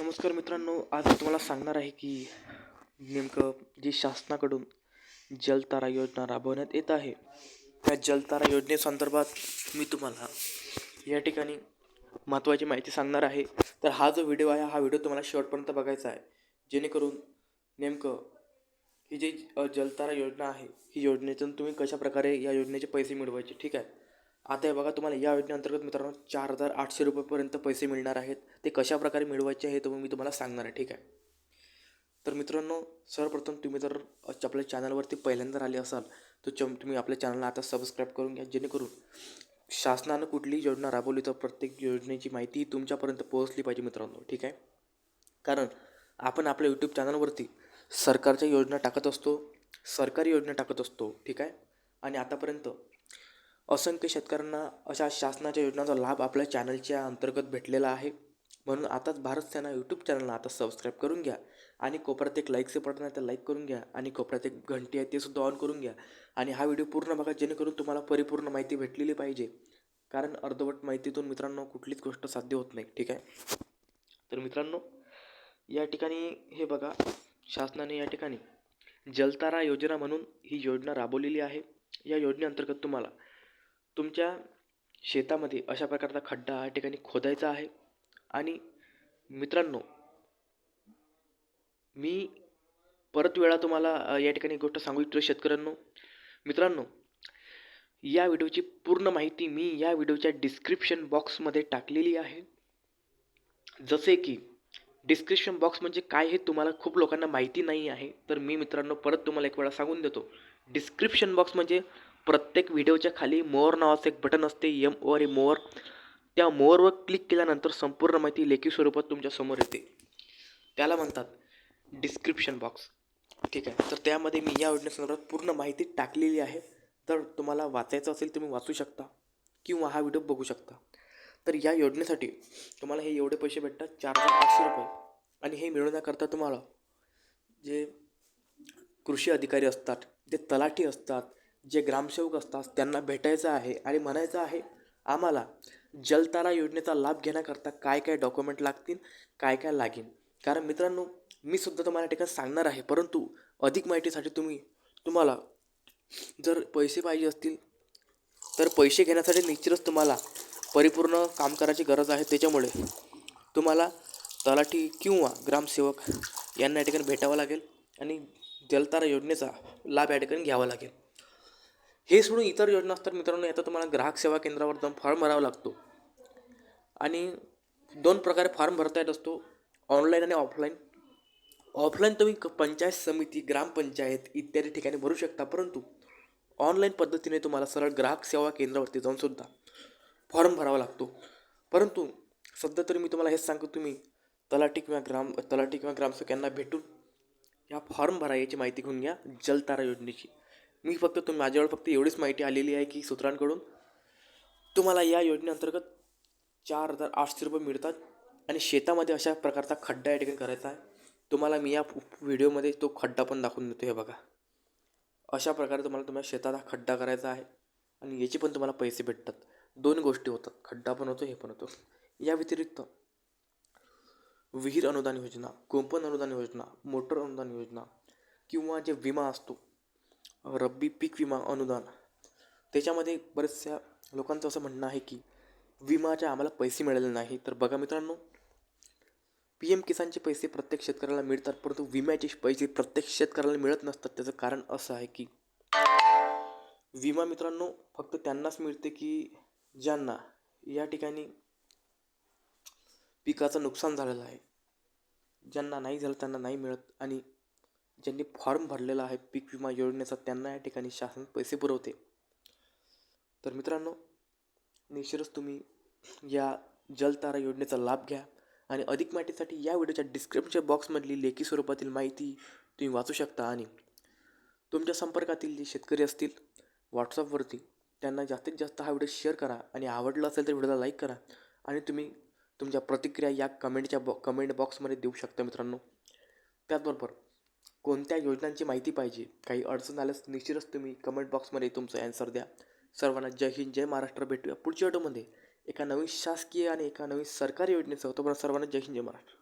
नमस्कार मित्रांनो आज मी तुम्हाला सांगणार आहे की नेमकं जी शासनाकडून जलतारा योजना राबवण्यात येत आहे त्या जलतारा योजनेसंदर्भात मी तुम्हाला या ठिकाणी महत्त्वाची माहिती सांगणार आहे. तर हा जो व्हिडिओ आहे हा व्हिडिओ तुम्हाला शेवटपर्यंत बघायचा आहे. जेणेकरून नेमकं ही जी जलतारा योजना आहे ही योजनेतून तुम्ही कशा प्रकारे या योजनेचे पैसे मिळवायचे ठीक आहे? आता हे बघा तुम्हाला या योजनेअंतर्गत मित्रांनो चार हजार आठशे रुपयेपर्यंत पैसे मिळणार आहेत. ते कशाप्रकारे मिळवायचे हे तुम्ही मी तुम्हाला सांगणार आहे ठीक आहे? तर मित्रांनो सर्वप्रथम तुम्ही जर आपल्या चॅनलवरती पहिल्यांदा आले असाल तर चम तुम्ही आपल्या चॅनलला आता सबस्क्राईब करून घ्या जेणेकरून शासनानं कुठलीही योजना राबवली तर प्रत्येक योजनेची माहिती तुमच्यापर्यंत पोहोचली पाहिजे मित्रांनो ठीक आहे? कारण आपण आपल्या यूट्यूब चॅनलवरती सरकारच्या योजना टाकत असतो सरकारी योजना टाकत असतो ठीक आहे? आणि आतापर्यंत असंख्य शेतकऱ्यांना अशा शासनाच्या योजनांचा लाभ आपल्या चॅनलच्या अंतर्गत भेटलेला आहे. म्हणून आताच भारत सेना यूट्यूब चॅनलला आता सबस्क्राईब करून घ्या आणि कोपऱ्यात एक लाईकचे बटन आहे ते लाईक करून घ्या आणि कोपऱ्यात एक घंटी आहे ते सुद्धा ऑन करून घ्या आणि हा व्हिडिओ पूर्ण बघा जेणेकरून तुम्हाला परिपूर्ण माहिती भेटलेली पाहिजे. कारण अर्धवट माहितीतून मित्रांनो कुठलीच गोष्ट साध्य होत नाही ठीक आहे? तर मित्रांनो या ठिकाणी हे बघा शासनाने या ठिकाणी जलतारा योजना म्हणून ही योजना राबवलेली आहे. या योजनेअंतर्गत तुम्हाला तुमच्या शेतामध्ये अशा प्रकारचा खड्डा या ठिकाणी खोदायचा आहे. आणि मित्रांनो मी परत वेळा तुम्हाला या ठिकाणी गोष्ट सांगू इच्छितो शेतकऱ्यांनो. मित्रांनो या व्हिडिओची पूर्ण माहिती मी या व्हिडिओच्या डिस्क्रिप्शन बॉक्समध्ये टाकलेली आहे. जसे की डिस्क्रिप्शन बॉक्स म्हणजे काय हे तुम्हाला खूप लोकांना माहिती नाही आहे. तर मी मित्रांनो परत तुम्हाला एक वेळा सांगून देतो. डिस्क्रिप्शन बॉक्स म्हणजे प्रत्येक व्हिडिओच्या खाली मोअर नावाचं एक बटन असते एम ओर ए मोअर त्या मोअरवर क्लिक केल्यानंतर संपूर्ण माहिती लेखी स्वरूपात तुमच्यासमोर येते. त्याला म्हणतात डिस्क्रिप्शन बॉक्स ठीक आहे. तर त्यामध्ये मी या योजनेसंदर्भात पूर्ण माहिती टाकलेली आहे. तर तुम्हाला वाचायचं असेल तुम्ही वाचू शकता किंवा हा व्हिडिओ बघू शकता. तर या योजनेसाठी तुम्हाला हे एवढे पैसे भेटतात चार हजार आठशे रुपये. आणि हे मिळवण्याकरता तुम्हाला जे कृषी अधिकारी असतात जे तलाठी असतात जे ग्रामसेवक असतात त्यांना भेटायचं आहे आणि म्हणायचं आहे आम्हाला जलतारा योजनेचा लाभ घेण्याकरता काय काय डॉक्युमेंट लागतील काय काय लागेल? कारण मित्रांनो मी सुद्धा तुम्हाला या ठिकाणी सांगणार आहे परंतु अधिक माहितीसाठी तुम्ही तुम्हाला जर पैसे पाहिजे असतील तर पैसे घेण्यासाठी निश्चितच तुम्हाला परिपूर्ण काम करायची गरज आहे. त्याच्यामुळे तुम्हाला तलाठी किंवा ग्रामसेवक यांना या ठिकाणी भेटावं लागेल आणि जलतारा योजनेचा लाभ या ठिकाणी घ्यावा लागेल. हे सोडून इतर योजना असतात मित्रांनो याचा तुम्हाला ग्राहक सेवा केंद्रावर जाऊन फॉर्म भरावा लागतो. आणि दोन प्रकारे फॉर्म भरता येत असतो ऑनलाईन आणि ऑफलाईन. ऑफलाईन तुम्ही क- पंचायत समिती ग्रामपंचायत इत्यादी ठिकाणी भरू शकता परंतु ऑनलाईन पद्धतीने तुम्हाला सरळ ग्राहक सेवा केंद्रावरती जाऊन सुद्धा फॉर्म भरावा लागतो. परंतु सध्या तरी मी तुम्हाला हेच सांगतो तुम्ही तलाठी किंवा ग्राम तलाठी किंवा ग्रामसेवक यांना भेटून या फॉर्म भरा याची माहिती घेऊन घ्या जलतारा योजनेची. मी फक्त तुम्ही माझ्यावर फक्त एवढीच माहिती आलेली आहे की सूत्रांकडून तुम्हाला या योजनेअंतर्गत चार हजार आठशे रुपये मिळतात आणि शेतामध्ये अशा प्रकारचा खड्डा या ठिकाणी करायचा आहे. तुम्हाला मी या व्हिडिओमध्ये तो खड्डा पण दाखवून देतो हे बघा. अशा प्रकारे तुम्हाला तुम्हाला शेतात हा खड्डा करायचा आहे आणि याचे पण तुम्हाला पैसे भेटतात. दोन गोष्टी होतात. खड्डा पण होतो हे पण होतो. या व्यतिरिक्त विहीर अनुदान योजना कुंपण अनुदान योजना मोटर अनुदान योजना किंवा जे विमा असतो रब्बी पीक विमा अनुदान. त्याच्यामध्ये बऱ्याचशा लोकांचं असं म्हणणं आहे की विमाचे आम्हाला पैसे मिळाले नाही. तर बघा मित्रांनो पी एम किसानचे पैसे प्रत्येक शेतकऱ्याला मिळतात परंतु विम्याचे पैसे प्रत्येक शेतकऱ्याला मिळत नसतात. त्याचं कारण असं आहे की विमा मित्रांनो फक्त त्यांनाच मिळते की ज्यांना. या ठिकाणी पिकाचं नुकसान झालेलं आहे. ज्यांना नाही झालं त्यांना नाही मिळत. आणि ज्यांनी फॉर्म भरलेला आहे पीक विमा योजनेचा त्यांना या ठिकाणी शासन पैसे पुरवते. तर मित्रांनो निश्चितच तुम्ही या जलतारा योजनेचा लाभ घ्या आणि अधिक माहितीसाठी या व्हिडिओच्या डिस्क्रिप्शन बॉक्समधली लेखी स्वरूपातील माहिती तुम्ही वाचू शकता आणि तुमच्या संपर्कातील जे शेतकरी असतील व्हॉट्सअपवरती त्यांना जास्तीत जास्त हा व्हिडिओ शेअर करा आणि आवडला असेल तर व्हिडिओला लाईक करा आणि तुम्ही तुमच्या प्रतिक्रिया या कमेंटच्या बॉ कमेंट बॉक्समध्ये देऊ शकता मित्रांनो. त्याचबरोबर कोणत्या योजनांची माहिती पाहिजे? काही अडचण आल्यास निश्चितच तुम्ही कमेंट बॉक्समध्ये तुमचं ॲन्सर द्या. सर्वांना जय हिंद जय महाराष्ट्र. भेटूया पुढच्या ऑटोमध्ये एका नवीन शासकीय आणि एका नवीन सरकारी योजनेचं पण सर्वांना जय हिंद जय महाराष्ट्र.